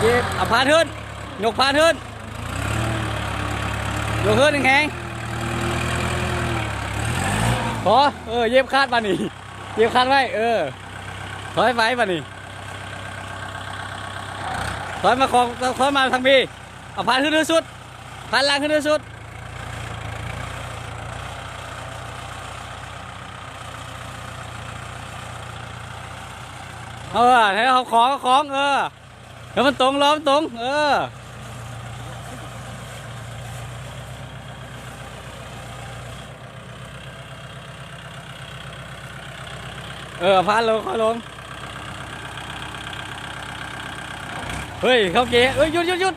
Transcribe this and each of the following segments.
เย็บเอาพานขึ้นยกพานขึ้นยกขึ้นแข็งๆพอเออเย็บคาดมานี่เย็บคาดไว้เออถอยไปมานี่ถอยมาของถอยมาทางบีเอาพานขึ้นที่สุดพานล่างขึ้นที่สุดเออให้เขาของของเออ แล้วมันตรงล้อมตรง เออเออพานลงเขาลง เฮ้ย เขาเก๋เอ้ยหยุดหยุดหยุด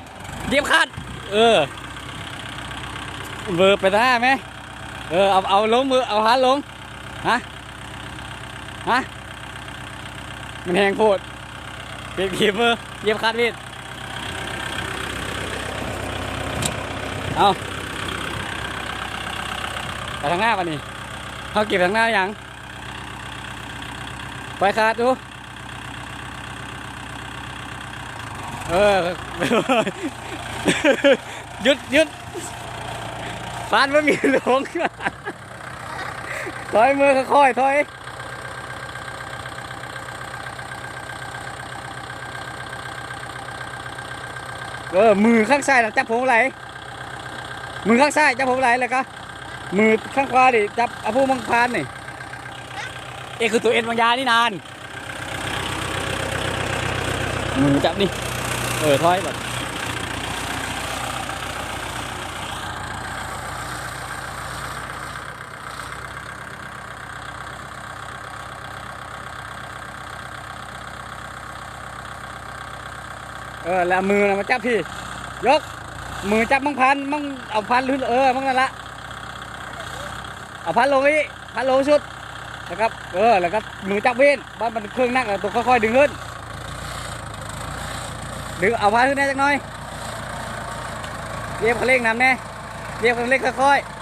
เหยียบขาดเออ เบอร์ไปหน้าไหมเออ เอา เอาลงมือ เอาพานลง ฮะ ฮะ มันแหงโพด เก็บขีมือเยียบคาดวิดเอาไปทางหน้าป่ะนี่เขาเก็บทางหน้ายังไปคาดดู เออหยุดหยุดฟาดมันมีหลงถอยมือค่อยๆถอย เออมือข้างซ้ายน่ะจับผมไหลมือข้างซ้ายจับผมไหลเลยก็มือข้างขวาดิจับอาผู้มังพานนี่เอกคือตัวเอ็นบางยานี่นานมือจับนี่เออถอยแบบ เออแล้วมือนะมาจับพี่ ยก มือจับมังพันมังเอาพันขึ้นเออมังนั่นละเอาพันลงอีพันลงสุดนะครับเออแล้วก็มือจับเว้นบ้านมันเครื่องนักตัวค่อยๆดึงขึ้นดึงเอาพันขึ้นแน่จักหน่อยเรียบเขาเร่งนำแน่เรียบเขาเร่งค่อยๆ